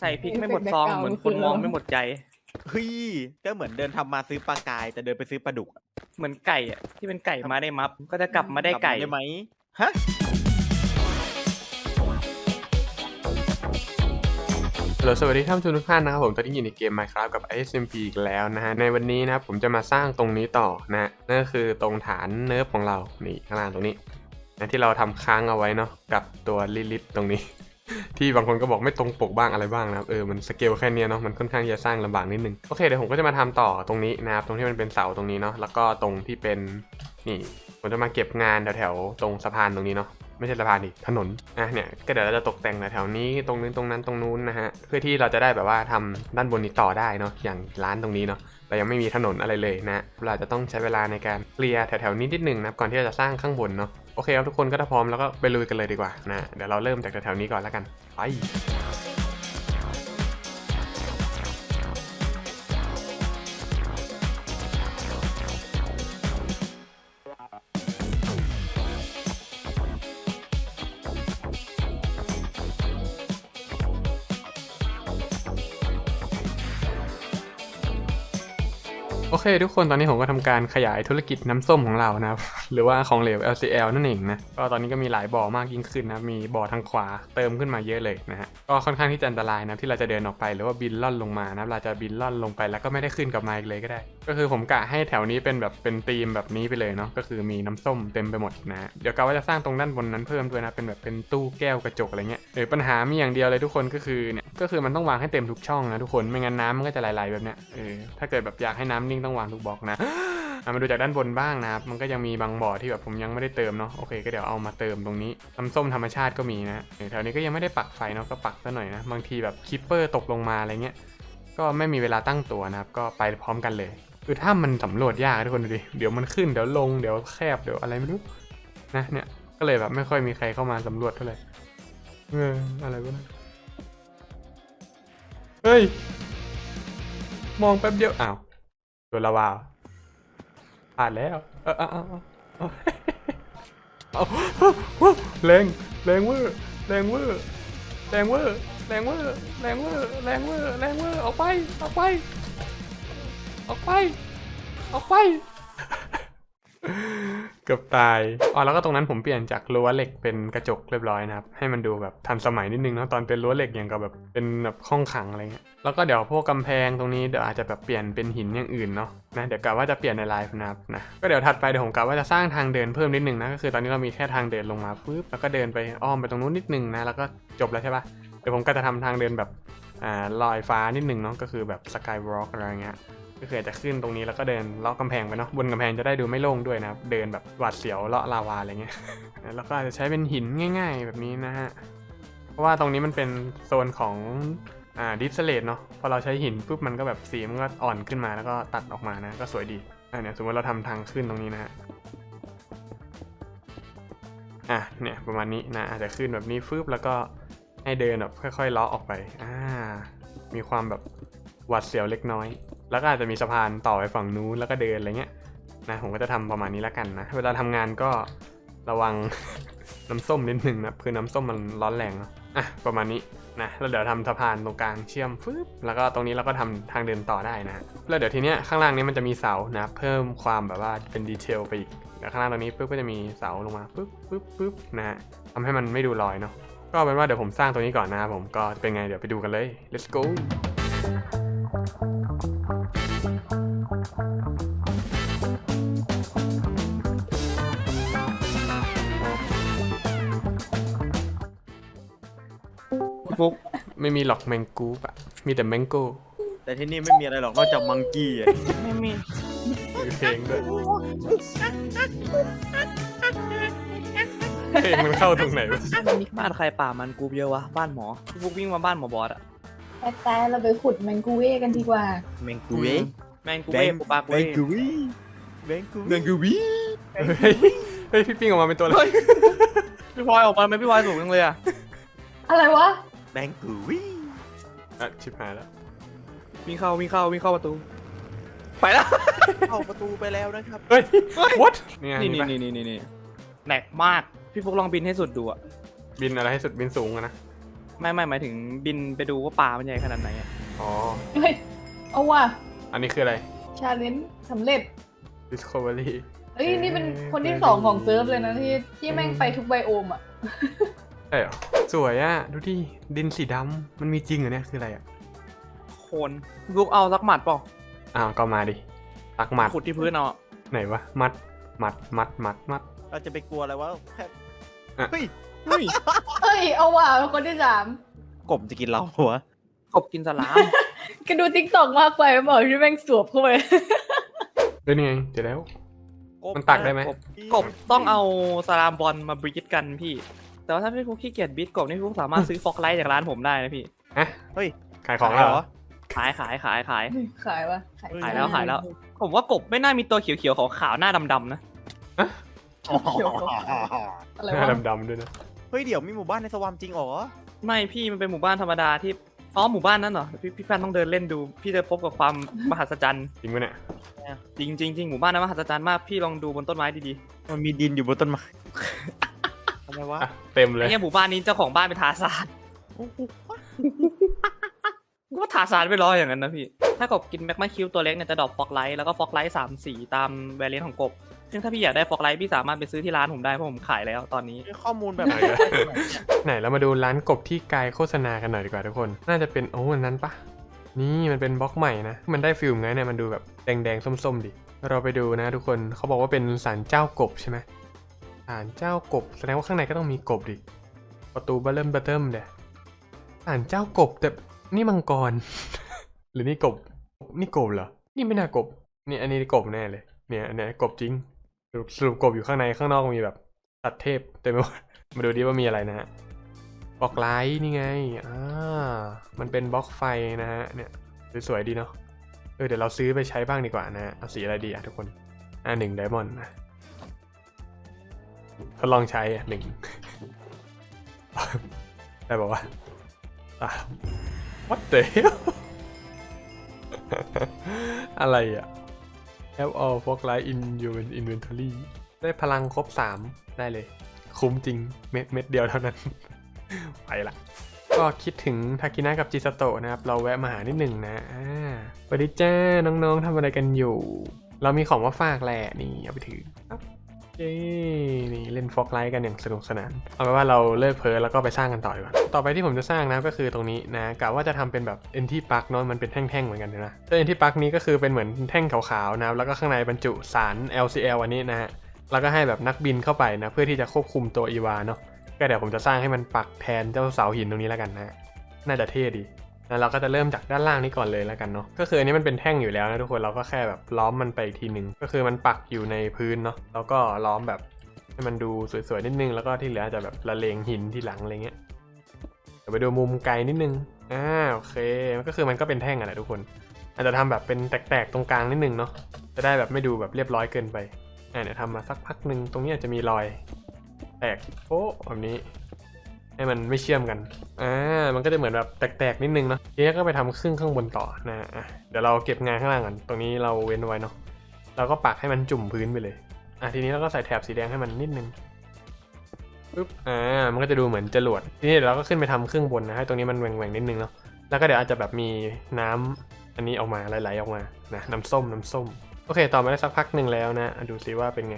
ใส่พริกไม่หมดซองเหมือนคนมองไม่หมดใจเฮ้ยก็เหมือนเดินทำมาซื้อปลากาย แต่เดินไปซื้อปลาดุกอะเหมือนไก่อะที่เป็นไก่มาได้มัฟก็จะกลับมาได้ไก่ทำได้ไหมฮะฮัลโหลสวัสดีท่านผู้ชมทุกท่านนะครับผมตอนนี้อยู่ในเกม Minecraft กับ SMP อีกแล้วนะฮะในวันนี้นะครับผมจะมาสร้างตรงนี้ต่อนะฮะนั่นก็คือตรงฐานเนิร์ฟของเรานี่ข้างล่างตรงนี้นะที่เราทำค้างเอาไว้เนาะกับตัวลิลิตตรงนี้ ที่บางคนก็บอกไม่ตรงปกบ้างอะไรบ้างนะครับเออมันสเกลแค่เนี้ยเนาะมันค่อนข้างจะสร้างลำบากนิดนึงโอเคเดี๋ยวผมก็จะมาทำต่อตรงนี้นะครับตรงที่มันเป็นเสาตรงนี้เนาะแล้วก็ตรงที่เป็นนี่ผมจะมาเก็บงานแถวๆตรงสะพานตรงนี้เนาะไม่ใช่สะพานดิถนนอะเนี่ยก็เดี๋ยวเราจะตกแต่งแถวนี้ตรงนู้นตรงนั้นตรงนู้นนะฮะเพื่อที่เราจะได้แบบว่าทำด้านบนนี้ต่อได้เนาะอย่างร้านตรงนี้เนาะ แต่ยังไม่มีถนนอะไรเลยนะเราจะต้องใช้เวลาในการเคลียร์แถวๆนี้นิดนึงนะก่อนที่เราจะสร้างข้างบนเนาะโอเคครับทุกคนก็ถ้าพร้อมแล้วก็ไปลุยกันเลยดีกว่านะเดี๋ยวเราเริ่มจากแถวๆนี้ก่อนแล้วกันไป เคทุกคนตอนนี้ผมก็ทำการขยายธุรกิจน้ำส้มของเรานะครับ หรือว่าของเหลว LCL นั่นเองนะก็ตอนนี้ก็มีหลายบ่อมากยิ่งขึ้นนะมีบ่อทางขวาเติมขึ้นมาเยอะเลยนะฮะก็ค่อนข้างที่จะอันตรายนะที่เราจะเดินออกไปหรือว่าบินล่อนลงมานะเราจะบินล่อนลงไปแล้วก็ไม่ได้ขึ้นกลับมาอีกเลยก็ได้ ก็คือผมกะให้แถวนี้เป็นแบบเป็นธีมแบบนี้ไปเลยเนาะก็คือมีน้ำส้มเต็มไปหมดนะฮะเดี๋ยวกะว่าจะสร้างตรงด้านบนนั้นเพิ่มด้วยนะเป็นแบบเป็นตู้แก้วกระจกอะไรเงี้ยเออปัญหามีอย่างเดียวเลยทุกคนก็คือเนี่ยก็คือมันต้องวางให้เต็มทุกช่องนะทุกคนไม่งั้นน้ำมันก็จะไหลๆแบบเนี้ยเออถ้าเกิดแบบอยากให้น้ำนิ่งต้องวางทุกบล็อกนะอะ มาดูจากด้านบนบ้างนะครับ มันก็ยังมีบางบ่อที่แบบผมยังไม่ได้เติมเนาะ โอเค ก็เดี๋ยวเอามาเติมตรงนี้น้ำส้มธรรมชาติก็มีนะแถวนี้ก็ยังไม่ได้ปักไฟเนาะ ก็ปักซะหน่อยนะ บางทีแบบคิปเปอร์ตกลงมาอะไรเงี้ย ก็ไม่มีเวลาตั้งตัวนะครับ ก็ไปพร้อมกันเลย คือถ้ามันสำรวจยากทุกคนดูดิ เดี๋ยวมันขึ้น เดี๋ยวลง เดี๋ยวแคบ เดี๋ยวอะไรไม่รู้ นะ เนี่ย ก็เลยแบบไม่ค่อยมีใครเข้ามาสำรวจเท่าไหร่ เออ อะไรวะเนี่ยเฮ้ย มองแป๊บเดียว อ้าวโดนละวาว ผ่านแล้วเออเออเอาเอาเอาเอาแรงแรงเวอร์แรงเวอร์แรงเวอร์แรงเวอร์แรงเวอร์แรงเวอร์แรงเวอร์ออกไปออกไปออกไปออกไป เกือบตาย อ๋อแล้วก็ตรงนั้นผมเปลี่ยนจากรั้วเหล็กเป็นกระจกเรียบร้อยนะครับ ให้มันดูแบบทันสมัยนิดนึงเนาะตอนเป็นรั้วเหล็กอย่างกับแบบเป็นแบบห้องขังอะไรเงี้ย แล้วก็เดี๋ยวพวกกำแพงตรงนี้เดี๋ยวอาจจะแบบเปลี่ยนเป็นหินอย่างอื่นเนาะนะเดี๋ยวกะว่าจะเปลี่ยนในไลฟ์นะครับนะ ก็เดี๋ยวถัดไปเดี๋ยวผมกะว่าจะสร้างทางเดินเพิ่มนิดนึงนะก็คือตอนนี้เรามีแค่ทางเดินลงมาปึ๊บแล้วก็เดินไปอ้อมไปตรงนู้นนิดนึงนะแล้วก็จบแล้วใช่ปะเดี๋ยวผมก็จะทำทางเดินแบบอ่าลอยฟ้านิดนึงเนาะก็คือแบบสกายวอล์กอะไรเงี้ย ก็คืออจะขึ้นตรงนี้แล้วก็เดินเลาะกำแพงไปเนาะบนกำแพงจะได้ดูไม่โล่งด้วยนะครับเดินแบบหวาดเสียวเลาะลาวาอะไรเงี้ยแล้วก็อาจจะใช้เป็นหินง่าย ๆ แบบนี้นะฮะเพราะว่าตรงนี้มันเป็นโซนของอ่าดิสเลตเนาะพอเราใช้หินปุ๊บมันก็แบบสีมันก็อ่อนขึ้นมาแล้วก็ตัดออกมานะก็สวยดีอ่าเนี่ยสมมติเราทำทางขึ้นตรงนี้นะฮะอะเนี่ยประมาณนี้นะอาจจะขึ้นแบบนี้ฟึบแล้วก็ให้เดินแบบค่อยๆเลาะออกไปอ่ามีความแบบหวาดเสียวเล็กน้อย แล้วก็อาจจะมีสะพานต่อไปฝั่งนู้นแล้วก็เดินอะไรเงี้ยนะผมก็จะทำประมาณนี้แล้วกันนะ เวลาทำงานก็ระวังน้ำส้มนิดหนึ่งนะคือน้ำส้มมันร้อนแรงเนาะอะประมาณนี้นะแล้วเดี๋ยวทำสะพานตรงกลางเชื่อมฟึบแล้วก็ตรงนี้เราก็ทำทางเดินต่อได้นะแล้วเดี๋ยวทีเนี้ยข้างล่างนี้มันจะมีเสานะเพิ่มความแบบว่าเป็นดีเทลไปอีกเดี๋ยวข้างล่างตรงนี้ปุ๊บก็จะมีเสาลงมาปุ๊บปุ๊บปุ๊บนะฮะทำให้มันไม่ดูลอยเนาะก็เป็นว่าเดี๋ยวผมสร้างตรงนี้ก่อนนะครับผมก็เป็นไงเดี๋ยวไปดูกันเลย let's go ฟุกไม่มีหรอกแมงกูปะมีแต่แมงโก้แต่ที่นี่ไม่มีอะไรหรอกนอกจากมังกี้อะไม่มีมีเพลงด้วยเพลงมันเข้าตรงไหนวะบ้านใครป่ามันกูเยอะวะ บ้านหมอฟุกวิ่งมาบ้านหมอบอสอะไปแต่เราไปขุดแมงกูเว่กันดีกว่า แมงกูเว้แมงกูเว้ปูปลากูแมเว้งกูวีแมงกูแมงกูวีเฮ้ยเฮ้ยพี่ปิ้งออกมาเป็นตัวอะไรพี่พลอยออกมาทำไมพี่พลอยสูงจังเลยอะอะไรวะ แมงกูวีอะชิบหายแล้ว วิ่งเข้าวิ่งเข้าวิ่งเข้าประตู ไปแล้ว เข้าประตูไปแล้วนะครับ เฮ้ย what เนี่ยนี่นี่นี่ปะนี่นี่นี่แหลกมาก พี่ฟุกลองบินให้สุดดูอะบินอะไรให้สุดบินสูงอะนะ ไม่ไม่หมายถึงบินไปดูว่าปลามันใหญ่ขนาดไหนอะอ๋อ เฮ้ย เอาว่ะ อันนี้คืออะไร ชาเลนจ์สำเร็จ Discovery เอ้ย นี่เป็นเอ๊ะคนที่สองของเซิร์ฟเลยนะที่ที่แม่งไปทุกไบโอมอะ ใช่เหรอสวยอะดูดิดินสีดำมันมีจริงเหรอเนี่ยคืออะไรอะโคนลูกเอาสักหมัดเปล่าอ้าวก็มาดิตักหมัดขุดที่พื้นเอาอะไหนวะมัดมัดมัดมัดมัด เราจะไปกลัวอะไรวะแค่อะ เฮ้ยเฮ้ยเอ้ย เอาว่ะเป็นคนที่สามกบจะกินเราหัวะกบกินสลาม ก็ดูทิกตอกมากไปบอกที่แม่งสวบเข้าไป เฮ้ยนี่ไงเจอแล้วกบมันตักได้ไหมกบกบต้องเอาสลามบอลมาบรีดกันพี่ แต่ว่าถ้าพี่ฟุกขี้เกียจบรีดกบนี่พี่ฟุกสามารถซื้อฟอกไลท์จากร้านผมได้นะพี่ฮะเฮ้ยขายของแล้วเหรอขายขายขายขายขายว่ะขายขายแล้วขายแล้ว ผมว่ากบไม่น่ามีตัวเขียวๆขาวๆหน้าดำๆนะเขียวอะไรหน้าวะดำๆด้วยนะเฮ้ยเดี๋ยวมีหมู่บ้านในสวามจริงเหรอไม่พี่มันเป็นหมู่บ้านธรรมดาที่อ๋อหมู่บ้านนั้นเหรอพี่พี่แฟนต้องเดินเล่นดู พี่จะพบกับความมหัศจรรย์จริงปะเนี่ยจริงจริงจริงหมู่บ้านนั้นมหัศจรรย์มากพี่ลองดูบนต้นไม้ดีมันมีดินอยู่บนต้นไม้ทำไมวะอะเต็มๆเลยไอ้เนี่ยหมู่บ้านนี้เจ้าของบ้านเป็นทาสานกูว่าทาสานไปรออย่างนั้นนะพี่ ถ้ากบกินแมกมาคิวตัวเล็กเนี่ยจะดรอปฟอกไลท์แล้วก็ฟอกไลท์สามสีตามแวรเลนของกบ ซึ่งถ้าพี่อยากได้ฟอกไลท์พี่สามารถไปซื้อที่ร้านผมได้เพราะผมขายแล้วตอนนี้ ข้อมูลแบบไหนไหนเรามาดูร้านกบที่กายโฆษณากันหน่อยดีกว่าทุกคน น่าจะเป็นโอ้อันนั้นปะนี่มันเป็นบล็อกใหม่นะ มันได้ฟิลไงเนี่ยมันดูแบบแดงๆส้มๆดิ เราไปดูนะทุกคนเขาบอกว่าเป็นศาลเจ้ากบใช่ไหมศาลเจ้ากบ แสดงว่าข้างในก็ต้องมีกบดิ ประตูเบลเริ่มเบลเริ่มเด้ศาลเจ้ากบแต่นี่มังกร หรือนี่กบ นี่กบเหรอ นี่ไม่น่ากบ นี่อันนี้กบแน่เลย เนี่ยอันนี้กบจริงสรุปสรุปกบอยู่ข้างในข้างนอกมีแบบสัตว์เทพเต็มไปหมดมาดูดิว่ามีอะไรนะฮะบล็อกไลท์นี่ไง อ่า มันเป็นบล็อกไฟนะฮะ เนี่ย สวยๆดีเนาะ เออเดี๋ยวเราซื้อไปใช้บ้างดีกว่านะฮะ เอาสีอะไรดีอะทุกคน อ่าหนึ่งไดมอนด์นะ ทดลองใช้หนึ่งได้บอกว่าอะ what the hell อะไรอะ have all fog light in your inventory ได้พลังครบ 3 ได้เลย คุ้มจริงเม็ดเม็ดเดียวเท่านั้น ไปละก็คิดถึงทากินะกับจิสโตะนะครับ เราแวะมาหานิดหนึ่งนะสวัสดีจ้า น้องๆทำอะไรกันอยู่ เรามีของมาฝากแหละนี่ เอาไปถือ เย้นี่เล่นฟอกไลท์กันอย่างสนุกสนาน เอาเป็นว่าเราเลิกเพ้อแล้วก็ไปสร้างกันต่อดีกว่า ต่อไปที่ผมจะสร้างนะก็คือตรงนี้นะกะว่าจะทำเป็นแบบ n t p a r k เนาะมันเป็นแท่งๆเหมือนกันนะแต่ n t p a r k นี้ก็คือเป็นเหมือนแท่งขาวๆนะแล้วก็ข้างในบรรจุสาร LCL อันนี้นะฮะแล้วก็ให้แบบนักบินเข้าไปนะเพื่อที่จะควบคุมตัวอีวาเนาะก็เดี๋ยวผมจะสร้างให้มันปักแทนเจ้าเสาหินตรงนี้แล้วกันนะน่าจะเท่ดี แล้วเราก็จะเริ่มจากด้านล่างนี้ก่อนเลยแล้วกันเนาะก็คืออันนี้มันเป็นแท่งอยู่แล้วนะทุกคนเราก็แค่แบบล้อมมันไปอีกทีหนึ่งก็คือมันปักอยู่ในพื้นเนาะแล้วก็ล้อมแบบให้มันดูสวยๆนิดนึง แล้วก็ที่เหลือจะแบบละเลงหินที่หลังอะไรเงี้ยเดี๋ยวไปดูมุมไกลนิดนึงอ่าโอเคก็คือมันก็เป็นแท่งอะแหละทุกคน อาจจะทำแบบเป็นแตกๆตรงกลางนิดนึงเนาะจะได้แบบไม่ดูแบบเรียบร้อยเกินไปอะเดี๋ยวทำมาสักพักหนึ่งตรงนี้อาจจะมีรอย แตกโอ้แบบนี้ ให้มันไม่เชื่อมกัน อ่า มันก็จะเหมือนแบบแตกๆนิดนึงเนาะทีนี้ก็ไปทำครึ่งข้างบนต่อนะอะเดี๋ยวเราเก็บงานข้างล่างก่อน ตรงนี้เราเว้นไว้เนาะ เราก็ปักให้มันจุ่มพื้นไปเลย อะทีนี้เราก็ใส่แถบสีแดงให้มันนิดนึงปึ๊บ อ่า มันก็จะดูเหมือนจรวด ทีนี้เดี๋ยวเราก็ขึ้นไปทำครึ่งบนนะ ให้ตรงนี้มันแหว่งๆนิดนึงเนาะ แล้วก็เดี๋ยวอาจจะแบบมีน้ำอันนี้ออกมาไหลๆออกมา นะ น้ำส้ม น้ำส้ม โอเค ต่อมาได้สักพักหนึ่งแล้วนะ ดูซิว่าเป็นไง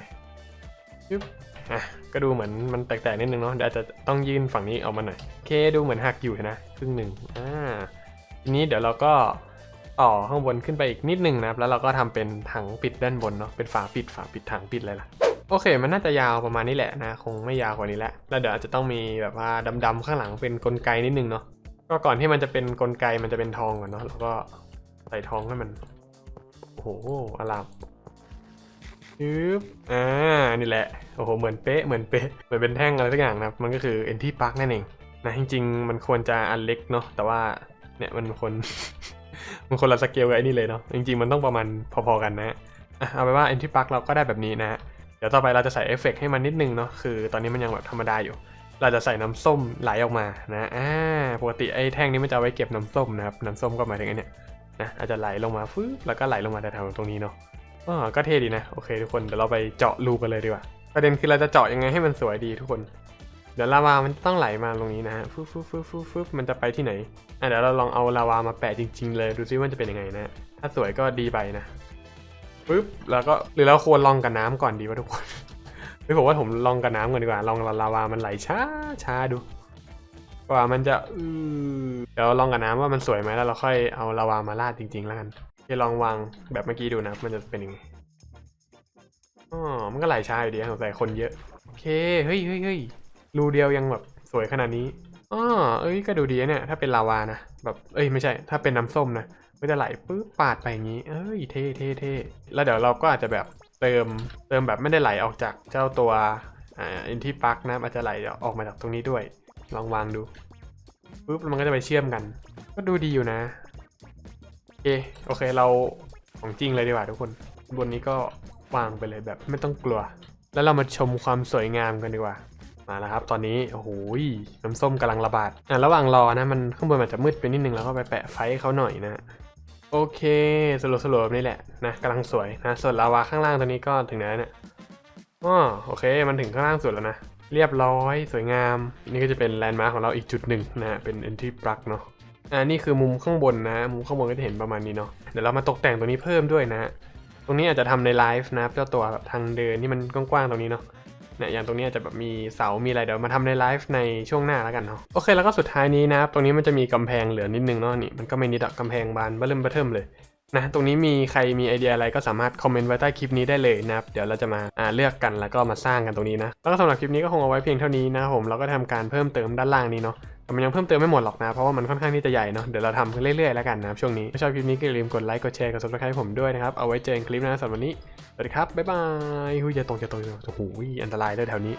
ยึบ อะก็ดูเหมือนมันแตกๆนิดนึงเนาะเดี๋ยวอาจจะต้องยื่นฝั่งนี้ออกมาหน่อยโอเคดูเหมือนหักอยู่นะครึ่งหนึ่งอ่าทีนี้เดี๋ยวเราก็ต่อข้างบนขึ้นไปอีกนิดนึงนะครับแล้วเราก็ทำเป็นถังปิดด้านบนเนาะเป็นฝาปิดฝาปิดถังปิดอะไรล่ะโอเค มันน่าจะยาวประมาณนี้แหละนะ คงไม่ยาวกว่านี้แล้ว แล้วเดี๋ยวอาจจะต้องมีแบบว่าดำๆข้างหลังเป็นกลไกนิดนึงเนาะ ก็ก่อนที่มันจะเป็นกลไกมันจะเป็นทองก่อนเนาะ แล้วก็ใส่ทองให้มัน โอ้โหอลาม ยึบอ่า นี่แหละ โอ้โห เหมือนเป๊ะ เหมือนเป๊ะ เหมือนเป็นแท่งอะไรสักอย่างนะครับ มันก็คือ n t Park นั่นเอง นะ จริง ๆ มันควรจะอันเล็กเนาะ แต่ว่า เนี่ย มันคน มันคนละสเกลกับไอ้นี่เลยเนาะ จริง ๆ มันต้องประมาณพอๆกันนะเอาไปนว่า n t Park เราก็ได้แบบนี้นะ เดี๋ยวต่อไปเราจะใส่เอฟเฟกต์ให้มันนิดนึงเนาะ คือ ตอนนี้มันยังแบบธรรมดาอยู่ เราจะใส่น้ำส้มไหลออกมา นะ อ่า ปกติไอ้แท่งนี้มันจะเอาไว้เก็บน้ำส้มนะครับ น้ำส้มก็หมายถึงไอ้นี่นะ อาจจะไหลลงมาฟึ๊บแล้วก็ไหลลงมาแถวๆตรงนี้เนาะ อ๋อก็เท่ดีนะ โอเคทุกคนเดี๋ยวเราไปเจาะรูกันเลยดีกว่า ประเด็นคือเราจะเจาะยังไงให้มันสวยดีทุกคน เดี๋ยวลาวามันต้องไหลมาตรงนี้นะฮะฟึบฟึบฟึบฟึบฟึบมันจะไปที่ไหนอะเดี๋ยวเราลองเอาลาวามาแปะจริง ๆ เลยดูซิว่าจะเป็นยังไงนะ ถ้าสวยก็ดีไปนะปึ๊บแล้วก็หรือเราควรลองกับน้ำก่อนดีวะทุกคนเฮ้ยผมว่าผมลองกับน้ำก่อนดีกว่าลองลาวามันไหลช้าช้าดูกว่ามันจะเดี๋ยวลองกับน้ำว่ามันสวยไหมแล้วเราค่อยเอาลาวามาราดจริง ๆ แล้วกัน จะลองวางแบบเมื่อกี้ดูนะมันจะเป็นยังไงอ๋อมันก็ไหลช้าอยู่ดีสงสัยคนเยอะ โอเค เฮ้ยเฮ้ยเฮ้ยรูเดียวยังแบบสวยขนาดนี้อ๋อเอ้ยก็ดูดีเนี่ย ถ้าเป็นลาวานะ แบบเอ้ยไม่ใช่ ถ้าเป็นน้ำส้มนะก็จะไหลปื๊บปาดไปอย่างนี้ เอ้ยเท่เท่เท่แล้วเดี๋ยวเราก็อาจจะแบบเติมเติมแบบไม่ได้ไหลออกจากเจ้าตัวอ่าอินที่ปักนะอาจจะไหลออกมาจากตรงนี้ด้วย ลองวางดูปุ๊บมันก็จะไปเชื่อมกัน ก็ดูดีอยู่นะ เคโอเคเราของจริงเลยดีกว่าทุกคน บนนี้ก็วางไปเลยแบบไม่ต้องกลัว แล้วเรามาชมความสวยงามกันดีกว่า มาแล้วครับ ตอนนี้โอ้โหยน้ำส้มกำลังระบาดอะระหว่างรอนะมันข้างบนมันจะมืดไปนิดนึงแล้วก็ไปแปะไฟให้เขาหน่อยนะโอเคสโลว์สโลว์แบบนี้แหละนะกำลังสวยนะส่วนลาวาข้างล่างตัวนี้ก็ถึงไหนเนี่ยอ๋อโอเค มันถึงข้างล่างสุดแล้วนะเรียบร้อยสวยงาม นี่ก็จะเป็นแลนด์มาร์คของเราอีกจุดหนึ่งนะเป็น entry plug เนาะ อ่านี่คือมุมข้างบนนะมุมข้างบนก็จะเห็นประมาณนี้เนาะเดี๋ยวเรามาตกแต่งตรงนี้เพิ่มด้วยนะตรงนี้อาจจะทำในไลฟ์นะครับเจ้าตัวแบบทางเดินที่มันกว้างๆตรงนี้เนาะเนี่ยอย่างตรงนี้อาจจะแบบมีเสา มีอะไรเดี๋ยวมาทำในไลฟ์ในช่วงหน้าแล้วกันเนาะโอเคแล้วก็สุดท้ายนี้นะครับตรงนี้มันจะมีกำแพงเหลือนิดนึงเนาะนี่มันก็ไม่นิดอะกำแพงบานเบิ่มเบิ่มเลยนะตรงนี้มีใครมีไอเดียอะไรก็สามารถคอมเมนต์ไว้ใต้คลิปนี้ได้เลยนะครับเดี๋ยวเราจะมาอ่าเลือกกันแล้วก็มาสร้างกันตรงนี้นะแล้วก็สำหรับคลิปนี้ก็คงเอาไว้เพียงเท่านี้นะผมเราก็ทำการเพิ่มเติมด้านล่างนี้เนาะ แต่มันยังเพิ่มเติมไม่หมดหรอกนะ เพราะว่ามันค่อนข้างที่จะใหญ่เนาะ เดี๋ยวเราทำเรื่อยๆแล้วกันนะช่วงนี้ ถ้าชอบคลิปนี้ก็อย่าลืมกดไลค์ กดแชร์ กด subscribe ให้ผมด้วยนะครับ เอาไว้เจอกันคลิปหน้าสำหรับวันนี้ สวัสดีครับ บ๊ายบายหุ้ยจะตรงอย่าตรงอย่าตรงโอ้โหอันตรายเลยแถวนี้